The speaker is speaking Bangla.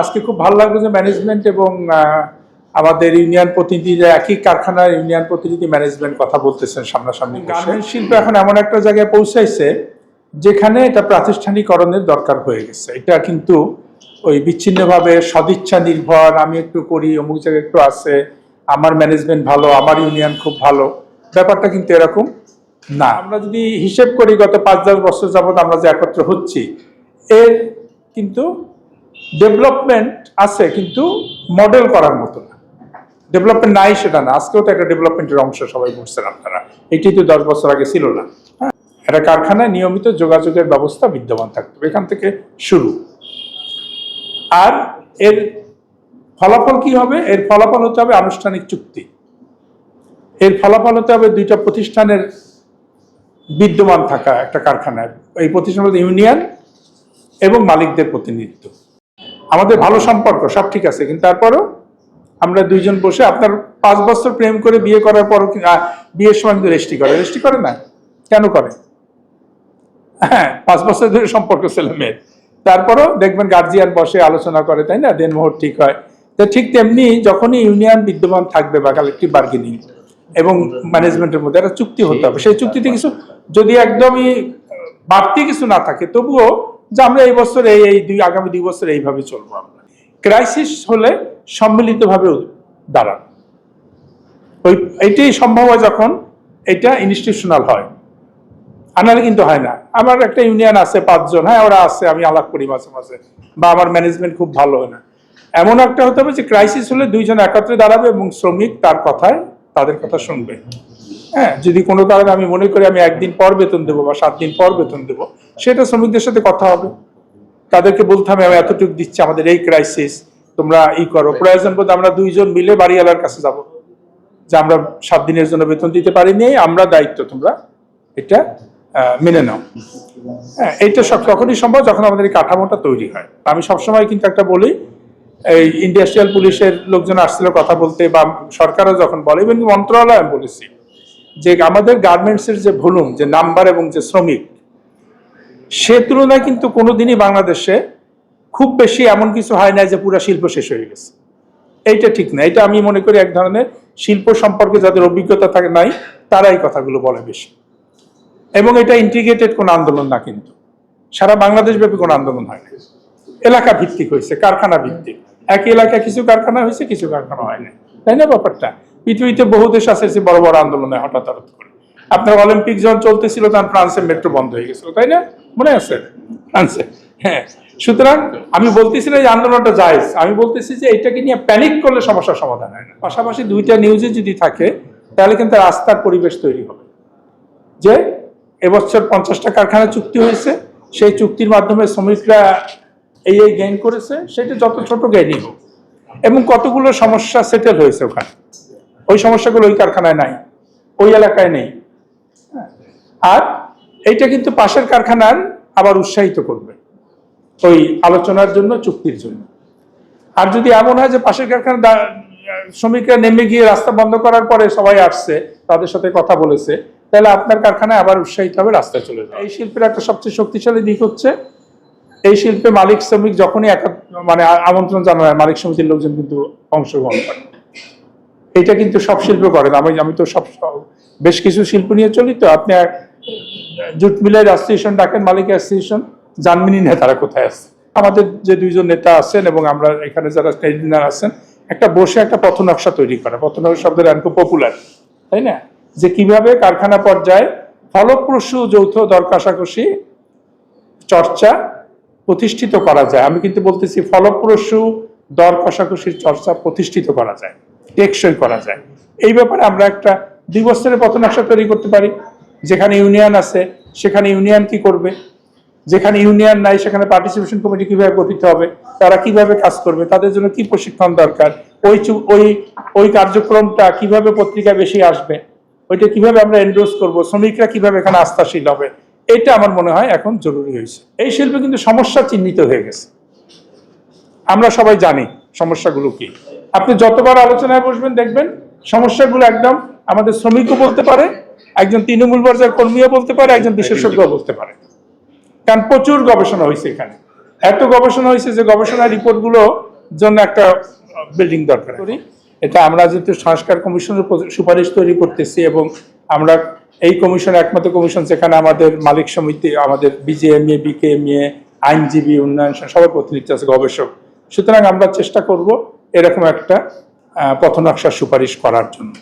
আজকে খুব ভালো লাগল যে ম্যানেজমেন্ট এবং আমাদের ইউনিয়ন প্রতিনিধিরা একই কারখানার ইউনিয়ন প্রতিনিধি ম্যানেজমেন্ট কথা বলতেছেন সামনাসামনি গার্মেন্ট শিল্প এখন এমন একটা জায়গায় পৌঁছাইছে যেখানে এটা প্রাতিষ্ঠানিকরণের দরকার হয়ে গেছে। এটা কিন্তু ওই বিচ্ছিন্নভাবে সদিচ্ছা নির্ভর আমি একটু করি অমুক জায়গায় একটু আছে আমার ম্যানেজমেন্ট ভালো আমার ইউনিয়ন খুব ভালো। ব্যাপারটা কিন্তু এরকম না। আমরা যদি হিসেব করি গত পাঁচ দশ বছর যাবত আমরা যে একত্র হচ্ছি এর কিন্তু ডেভেলপমেন্ট আছে, কিন্তু মডেল করার মতো না। ডেভেলপমেন্ট নাই সেটা না। আজকেও তো একটা ডেভেলপমেন্টের অংশ সবাই বুঝছেন আপনারা। এটি তো দশ বছর আগে ছিল না। হ্যাঁ? একটা কারখানায় নিয়মিত যোগাযোগের ব্যবস্থা বিদ্যমান থাকতে এখান থেকে শুরু। আর এর ফলাফল কি হবে? এর ফলাফল হতে হবে আনুষ্ঠানিক চুক্তি। এর ফলাফল হতে হবে দুইটা প্রতিষ্ঠানের বিদ্যমান থাকা একটা কারখানায়। এই প্রতিষ্ঠান ইউনিয়ন এবং মালিকদের প্রতিনিধিত্ব। আমাদের ভালো সম্পর্ক, সব ঠিক আছে। কিন্তু তারপরও আমরা দুইজন বসে আপনার পাঁচ বছর প্রেম করে বিয়ে করার পর বিয়ের সময় কিন্তু রেস্টি করে। রেস্টি করে না? কেন করে? হ্যাঁ পাঁচ বছর ধরে সম্পর্ক ছেলে মেয়ের। তারপরও দেখবেন গার্জিয়ান বসে আলোচনা করে, তাই না? দেনমোহর ঠিক হয়। তো ঠিক তেমনি যখনই ইউনিয়ন বিদ্যমান থাকবে বা কালেকটিভ বার্গেনিং এবং ম্যানেজমেন্টের মধ্যে একটা চুক্তি হতে হবে। সেই চুক্তিতে কিছু যদি একদমই বাড়তি কিছু না থাকে, তবুও যে আমরা এই বছর এই এই দুই আগামী দুই বছর এইভাবে চলবো আমরা। ক্রাইসিস হলে সম্মিলিতভাবে দাঁড়ান। ওই এটাই সম্ভব হয় যখন এটা ইনস্টিটিউশনাল হয়। আনালে কিন্তু হয় না। আমার একটা ইউনিয়ন আছে, পাঁচজন। হ্যাঁ ওরা আছে, আমি আলাপ করি মাঝে মাঝে। বা আমার ম্যানেজমেন্ট খুব ভালো হয় না। এমন একটা হতে হবে যে ক্রাইসিস হলে দুইজন একত্রে দাঁড়াবে এবং শ্রমিক তার কথায় তাদের কথা শুনবে। হ্যাঁ যদি কোনো কারণে আমি মনে করি আমি একদিন পর বেতন দেবো বা সাত দিন পর বেতন দেবো, সেটা শ্রমিকদের সাথে কথা হবে। তাদেরকে বলতে হবে, আমি এতটুকু দিচ্ছি আমাদের এই ক্রাইসিস তোমরা ই করো। প্রয়োজন বোধ আমরা দুইজন মিলে বাড়িওয়ালার কাছে যাব, যে আমরা সাত দিনের জন্য বেতন দিতে পারিনি, আমরা দায়িত্ব তোমরা এটা মেনে নাও। হ্যাঁ এইটা সব তখনই সম্ভব যখন আমাদের এই কাঠামোটা তৈরি হয়। আমি সবসময় কিন্তু একটা বলি, এই ইন্ডাস্ট্রিয়াল পুলিশের লোকজন আসছিল কথা বলতে, বা সরকারও যখন বলে এবং মন্ত্রণালয় আমি বলেছি যে আমাদের গার্মেন্টসের যে ভলুম, যে নাম্বার এবং যে শ্রমিক, সে তুলনায় কিন্তু কোনোদিনই বাংলাদেশে খুব বেশি এমন কিছু হয় না যে পুরা শিল্প শেষ হয়ে গেছে। এইটা ঠিক না। এটা আমি মনে করি এক ধরনের শিল্প সম্পর্কে যাদের অভিজ্ঞতা থাকে নাই তারা এই কথাগুলো বলে বেশি। এবং এটা ইন্টিগ্রেটেড কোনো আন্দোলন না কিন্তু। সারা বাংলাদেশ ব্যাপী কোনো আন্দোলন হয় না এলাকা ভিত্তিক হয়েছে, কারখানা ভিত্তিক। এক এলাকায় কিছু কারখানা হয়েছে, কিছু কারখানা হয় না তাই না ব্যাপারটা? পৃথিবীতে বহু দেশ আছে যে বড় বড় আন্দোলনে হঠাৎ হঠাৎ করে। আপনার অলিম্পিক যখন চলতেছিল, তখন ফ্রান্সের মেট্রো বন্ধ হয়ে গেছিল, তাই না? মনে আছে? ফ্রান্সে। হ্যাঁ। সুতরাং আমি বলতেছি না যে আন্দোলনটা জায়েজ। আমি বলতেছি যে এটাকে নিয়ে প্যানিক করলে সমস্যার সমাধান হয় না। পাশাপাশি দুইটা নিউজে যদি থাকে, তাহলে কিন্তু রাস্তার পরিবেশ তৈরি হবে। যে এবছর পঞ্চাশটা কারখানা চুক্তি হয়েছে, সেই চুক্তির মাধ্যমে শ্রমিকরা এই এই গেইন করেছে, সেটা যত ছোট গেইনই হোক। এবং কতগুলো সমস্যা সেটেল হয়েছে ওখানে। ওই সমস্যাগুলো ওই কারখানায় নাই, ওই এলাকায় নেই। আর এইটা কিন্তু পাশের কারখানার আবার উৎসাহিত করবে ওই আলোচনার জন্য, চুক্তির জন্য। আর যদি এমন হয় যে পাশের কারখানা শ্রমিকরা নেমে গিয়ে রাস্তা বন্ধ করার পরে সবাই আসছে, তাদের সাথে কথা বলেছে, তাহলে আপনার কারখানায় আবার উৎসাহিত হবে, রাস্তায় চলে যাবে। এই শিল্পের একটা সবচেয়ে শক্তিশালী দিক হচ্ছে, এই শিল্পে মালিক, শ্রমিক যখনই একা মানে আমন্ত্রণ জানায়, মালিক সমিতির লোকজন কিন্তু অংশগ্রহণ করে। এটা কিন্তু সব শিল্প করেন। আমি আমি তো সব বেশ কিছু শিল্প নিয়ে চলি তো। আপনি জুট মিলের অ্যাসোসিয়েশন ডাকেন মালিক অ্যাসোসিয়েশন, জানমিনি নেতারা কোথায় আছে? আমাদের যে দুইজন নেতা আছেন এবং আমরা এখানে যারা ট্রেনার আছেন, একটা বসে একটা পথ নকশা তৈরি করা। পথ নকশা শব্দটা খুব পপুলার তাই না? যে কীভাবে কারখানা পর্যায়ে ফলপ্রসূ যৌথ দর চর্চা প্রতিষ্ঠিত করা যায়। আমি কিন্তু বলতেছি ফলপ্রসূ দর কষাকষির চর্চা প্রতিষ্ঠিত করা যায়। টেকসই করা যায়। এই ব্যাপারে আমরা একটা দুই বছরের পথ নকশা তৈরি করতে পারি। যেখানে ইউনিয়ন আছে, সেখানে ইউনিয়ন কি করবে? যেখানে ইউনিয়ন নাই, সেখানে পার্টিসিপেশন কমিটি কীভাবে গঠিত হবে? তারা কীভাবে কাজ করবে? তাদের জন্য কি প্রশিক্ষণ দরকার? ওই ওই ওই কার্যক্রমটা কীভাবে পত্রিকা বেশি আসবে? ওইটা কীভাবে আমরা এন্ডোর্স করব? শ্রমিকরা কীভাবে এখানে আস্থাশীল হবে? এটা আমার মনে হয় এখন জরুরি হয়েছে। এই শিল্পে কিন্তু সমস্যা চিহ্নিত হয়ে গেছে। আমরা সবাই জানি সমস্যাগুলো কি। আপনি যতবার আলোচনায় বসবেন দেখবেন সমস্যাগুলো একদম আমাদের শ্রমিকও বলতে পারে একজন তৃণমূল পর্যায়ের কর্মীও বলতে পারে একজন বিশেষজ্ঞ বলতে পারে। কারণ প্রচুর গবেষণা হয়েছে এখানে। এত গবেষণা হয়েছে যে গবেষণার রিপোর্টগুলো জন্য একটা বিল্ডিং দরকার করি। এটা আমরা যেহেতু সংস্কার কমিশনের সুপারিশ তৈরি করতেছি এবং আমরা এই কমিশন একমাত্র কমিশন যেখানে আমাদের মালিক সমিতি আমাদের বিজেএমএ বিকেএমএ আইনজীবী উন্নয়ন সবার প্রতিনিধি আছে গবেষক। সুতরাং আমরা চেষ্টা করব এরকম একটা পথনকশার সুপারিশ করার জন্য।